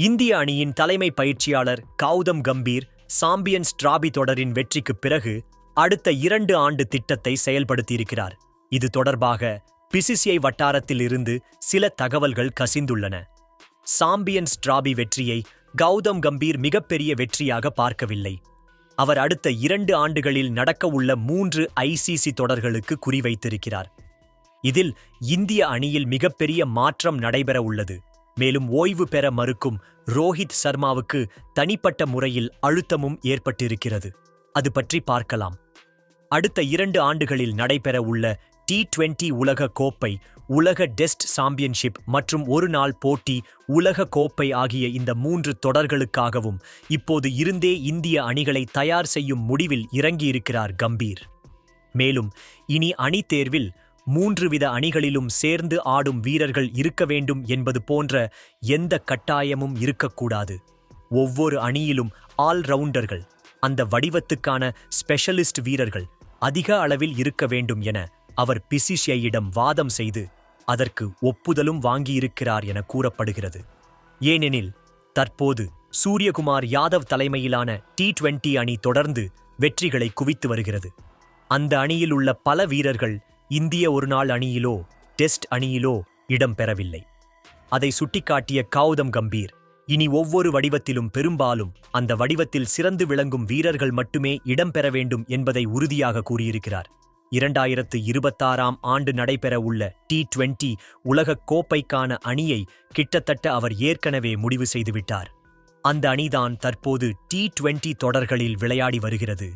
இந்திய அணியின் தலைமை பயிற்சியாளர் கௌதம் கம்பீர் சாம்பியன்ஸ் டிராபி தொடரின் வெற்றிக்குப் பிறகு அடுத்த இரண்டு ஆண்டு திட்டத்தை செயல்படுத்தியிருக்கிறார். இது தொடர்பாக பிசிசிஐ வட்டாரத்தில் இருந்து சில தகவல்கள் கசிந்துள்ளன. சாம்பியன்ஸ் டிராபி வெற்றியை கௌதம் கம்பீர் மிகப்பெரிய வெற்றியாக பார்க்கவில்லை. அவர் அடுத்த இரண்டு ஆண்டுகளில் நடக்கவுள்ள மூன்று ஐசிசி தொடர்களுக்கு குறிவைத்திருக்கிறார் இதில் இந்திய அணியில் மிகப்பெரிய மாற்றம் நடைபெற உள்ளது. மேலும் ஓய்வு பெற மறுக்கும் ரோஹித் சர்மாவுக்கு தனிப்பட்ட முறையில் அழுத்தமும் ஏற்பட்டிருக்கிறது. அது பற்றி பார்க்கலாம். அடுத்த இரண்டு ஆண்டுகளில் நடைபெற உள்ள டி டுவெண்டி உலக கோப்பை உலக டெஸ்ட் சாம்பியன்ஷிப் மற்றும் ஒரு நாள் போட்டி உலக கோப்பை ஆகிய இந்த மூன்று தொடர்களுக்காகவும் இப்போது இருந்தே இந்திய அணிகளை தயார் செய்யும் முடிவில் இறங்கியிருக்கிறார் கம்பீர். மேலும் இனி அணி தேர்வில் மூன்று வித அணிகளிலும் சேர்ந்து ஆடும் வீரர்கள் இருக்க வேண்டும் என்பது போன்ற எந்த கட்டாயமும் இருக்கக்கூடாது. ஒவ்வொரு அணியிலும் ஆல்ரவுண்டர்கள் அந்த வடிவத்துக்கான ஸ்பெஷலிஸ்ட் வீரர்கள் அதிக அளவில் இருக்க வேண்டும் என அவர் பிசிஷியையிடம் வாதம் செய்து அதற்கு ஒப்புதலும் வாங்கியிருக்கிறார் என கூறப்படுகிறது. ஏனெனில் தற்போது சூரியகுமார் யாதவ் தலைமையிலான டி டுவெண்டி அணி தொடர்ந்து வெற்றிகளை குவித்து வருகிறது. அந்த அணியில் உள்ள பல வீரர்கள் இந்திய ஒருநாள் அணியிலோ டெஸ்ட் அணியிலோ இடம்பெறவில்லை அதை சுட்டிக்காட்டிய கௌதம் கம்பீர் இனி ஒவ்வொரு வடிவத்திலும் பெரும்பாலும் அந்த வடிவத்தில் சிறந்து விளங்கும் வீரர்கள் மட்டுமே இடம்பெற வேண்டும் என்பதை உறுதியாக கூறியிருக்கிறார். இரண்டாயிரத்து இருபத்தாறாம் ஆண்டு நடைபெற உள்ள டி டுவெண்டி உலகக் கோப்பைக்கான அணியை கிட்டத்தட்ட அவர் ஏற்கனவே முடிவு செய்துவிட்டார். அந்த அணிதான் தற்போது டி டுவெண்டி தொடர்களில் விளையாடி வருகிறது.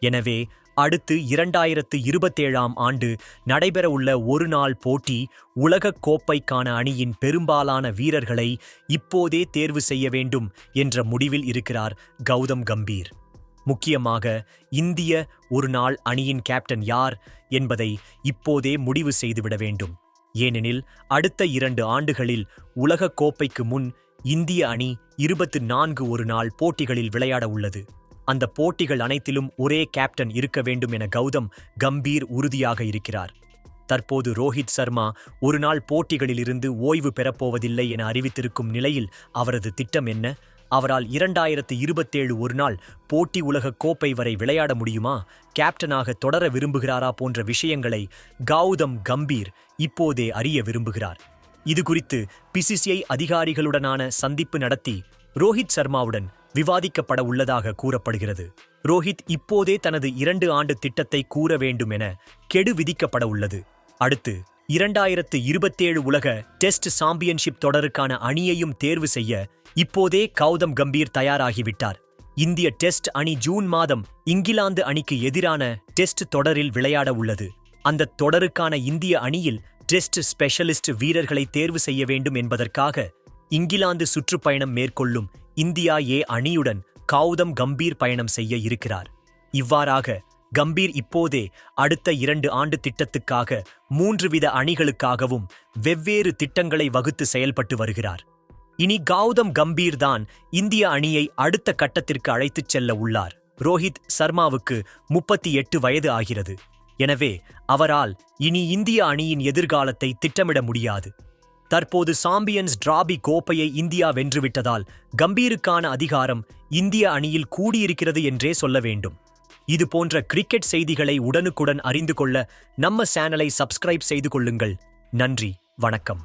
எனவே அடுத்து இரண்டாயிரத்து இருபத்தேழாம் ஆண்டு நடைபெறவுள்ள ஒரு நாள் போட்டி உலகக் கோப்பைக்கான அணியின் பெரும்பாலான வீரர்களை இப்போதே தேர்வு செய்ய வேண்டும் என்ற முடிவில் இருக்கிறார் கௌதம் கம்பீர். முக்கியமாக இந்திய ஒருநாள் அணியின் கேப்டன் யார் என்பதை இப்போதே முடிவு செய்துவிட வேண்டும். ஏனெனில் அடுத்த இரண்டு ஆண்டுகளில் உலகக் கோப்பைக்கு முன் இந்திய அணி இருபத்து நான்கு ஒரு நாள் போட்டிகளில் விளையாட உள்ளது அந்த போட்டிகள் அனைத்திலும் ஒரே கேப்டன் இருக்க வேண்டும் என கௌதம் கம்பீர் உறுதியாக இருக்கிறார். தற்போது ரோஹித் சர்மா ஒருநாள் போட்டிகளிலிருந்து ஓய்வு பெறப்போவதில்லை என அறிவித்திருக்கும் நிலையில் அவரது திட்டம் என்ன? அவரால் இரண்டாயிரத்து இருபத்தேழு ஒரு நாள் போட்டி உலக கோப்பை வரை விளையாட முடியுமா? கேப்டனாக தொடர விரும்புகிறாரா போன்ற விஷயங்களை கௌதம் கம்பீர் இப்போதே அறிய விரும்புகிறார். இது குறித்து பிசிசிஐ அதிகாரிகளுடனான சந்திப்பு நடத்தி ரோஹித் சர்மாவுடன் விவாதிக்கப்பட உள்ளதாக கூறப்படுகிறது. ரோஹித் இப்போதே தனது இரண்டு ஆண்டு திட்டத்தை கூற வேண்டும் என கெடு விதிக்கப்பட உள்ளது. அடுத்து இரண்டாயிரத்து இருபத்தேழு உலக டெஸ்ட் சாம்பியன்ஷிப் தொடருக்கான அணியையும் தேர்வு செய்ய இப்போதே கௌதம் கம்பீர் தயாராகிவிட்டார். இந்திய டெஸ்ட் அணி ஜூன் மாதம் இங்கிலாந்து அணிக்கு எதிரான டெஸ்ட் தொடரில் விளையாட உள்ளது. அந்த தொடருக்கான இந்திய அணியில் டெஸ்ட் ஸ்பெஷலிஸ்ட் வீரர்களை தேர்வு செய்ய வேண்டும் என்பதற்காக இங்கிலாந்து சுற்றுப்பயணம் மேற்கொள்ளும் இந்தியா ஏ அணியுடன் கௌதம் கம்பீர் பயணம் செய்ய இருக்கிறார். இவ்வாறாக கம்பீர் இப்போதே அடுத்த இரண்டு ஆண்டு திட்டத்துக்காக மூன்று வித அணிகளுக்காகவும் வெவ்வேறு திட்டங்களை வகுத்து செயல்பட்டு வருகிறார். இனி கௌதம் கம்பீர் தான் இந்திய அணியை அடுத்த கட்டத்திற்கு அழைத்துச் செல்ல உள்ளார். ரோஹித் சர்மாவுக்கு முப்பத்தி எட்டு வயது ஆகிறது. எனவே அவரால் இனி இந்திய அணியின் எதிர்காலத்தை திட்டமிட முடியாது. தற்போது சாம்பியன்ஸ் டிராபி கோப்பையை இந்தியா வென்றுவிட்டதால் கம்பீருக்கான அதிகாரம் இந்திய அணியில் கூடியிருக்கிறது என்றே சொல்ல வேண்டும். இது போன்ற கிரிக்கெட் செய்திகளை உடனுக்குடன் அறிந்து கொள்ள நம்ம சேனலை சப்ஸ்கிரைப் செய்து கொள்ளுங்கள். நன்றி வணக்கம்.